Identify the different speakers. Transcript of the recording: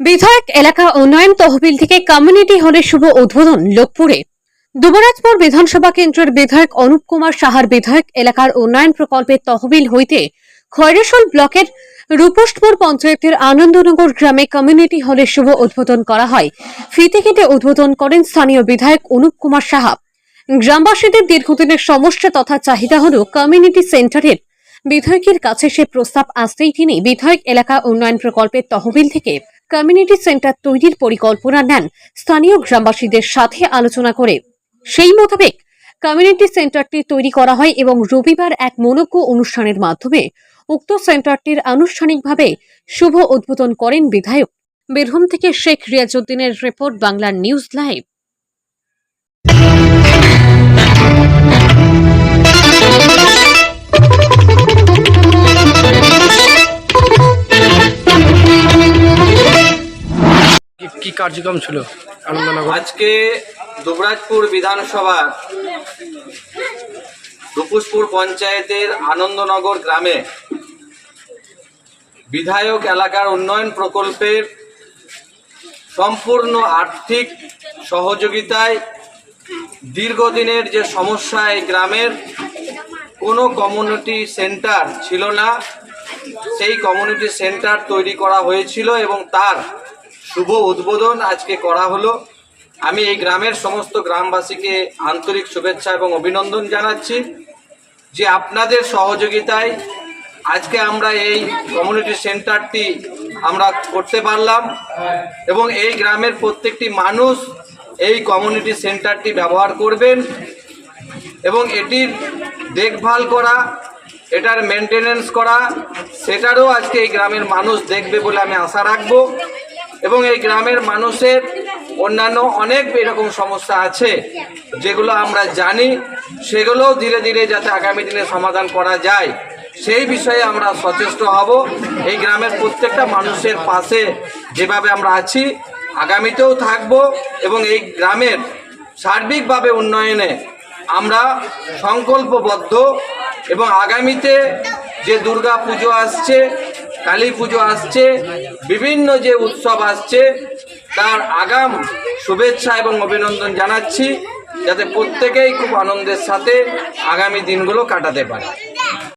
Speaker 1: বিধায়ক এলাকা উন্নয়ন তহবিল থেকে কমিউনিটি হলের শুভ উদ্বোধন লোকপুরে। দুবরাজপুর বিধানসভা কেন্দ্রের বিধায়ক অনুপ কুমার সাহার বিধায়ক এলাকার উন্নয়ন প্রকল্পের তহবিল হইতে খয়রেশল ব্লকের রূপোষ্টপুর পঞ্চায়েতের আনন্দনগর গ্রামে কমিউনিটি হলের শুভ উদ্বোধন করা হয়। ফিতে কেটে উদ্বোধন করেন স্থানীয় বিধায়ক অনুপ কুমার সাহা। গ্রামবাসীদের দীর্ঘদিনের সমস্যা তথা চাহিদা হল কমিউনিটি সেন্টারের বিধায়কের কাছে সে প্রস্তাব আসতেই তিনি বিধায়ক এলাকা উন্নয়ন প্রকল্পের তহবিল থেকে কমিউনিটি সেন্টার তৈরির পরিকল্পনা নেন স্থানীয় গ্রামবাসীদের সাথে আলোচনা করে। সেই মোতাবেক কমিউনিটি সেন্টারটি তৈরি করা হয় এবং রবিবার এক মনোজ্ঞ অনুষ্ঠানের মাধ্যমে উক্ত সেন্টারটির আনুষ্ঠানিকভাবে শুভ উদ্বোধন করেন বিধায়ক। বীরভূম থেকে শেখ রিয়াজউদ্দিনের রিপোর্ট বাংলার নিউজ লাইভ।
Speaker 2: কি কার্যক্রম ছিল আনন্দনগর?
Speaker 3: আজকে দুবরাজপুর বিধানসভার রূপুসপুর পঞ্চায়েতের আনন্দনগর গ্রামে বিধায়ক এলাকার উন্নয়ন প্রকল্পের সম্পূর্ণ আর্থিক সহযোগিতায় দীর্ঘদিনের যে সমস্যা এই গ্রামের, কোনো কমিউনিটি সেন্টার ছিল না। সেই কমিউনিটি সেন্টার তৈরি করা হয়েছিল এবং তার শুভ উদ্বোধন আজকে করা হলো। আমি এই গ্রামের সমস্ত গ্রামবাসীকে আন্তরিক শুভেচ্ছা এবং অভিনন্দন জানাচ্ছি যে আপনাদের সহযোগিতায় আজকে আমরা এই কমিউনিটি সেন্টারটি আমরা করতে পারলাম এবং এই গ্রামের প্রত্যেকটি মানুষ এই কমিউনিটি সেন্টারটি ব্যবহার করবেন এবং এটির দেখভাল করা, এটার মেনটেনেন্স করা, সেটারও আজকে এই গ্রামের মানুষ দেখবে বলে আমি আশা রাখব। এবং এই গ্রামের মানুষের অন্যান্য অনেক এরকম সমস্যা আছে, যেগুলো আমরা জানি, সেগুলোও ধীরে ধীরে যাতে আগামী দিনে সমাধান করা যায়। সেই বিষয়ে আমরা সচেষ্ট হব। এই গ্রামের প্রত্যেকটা মানুষের পাশে যেভাবে আমরা আছি, আগামীতেও থাকব এবং এই গ্রামের সার্বিকভাবে উন্নয়নে আমরা সংকল্পবদ্ধ এবং আগামীতে যে দুর্গা পুজো আসছে কালী পুজো আসছে, বিভিন্ন যে উৎসব আসছে, তার আগাম শুভেচ্ছা এবং অভিনন্দন জানাচ্ছি, যাতে প্রত্যেকেই খুব আনন্দের সাথে আগামী দিনগুলো কাটাতে পারে।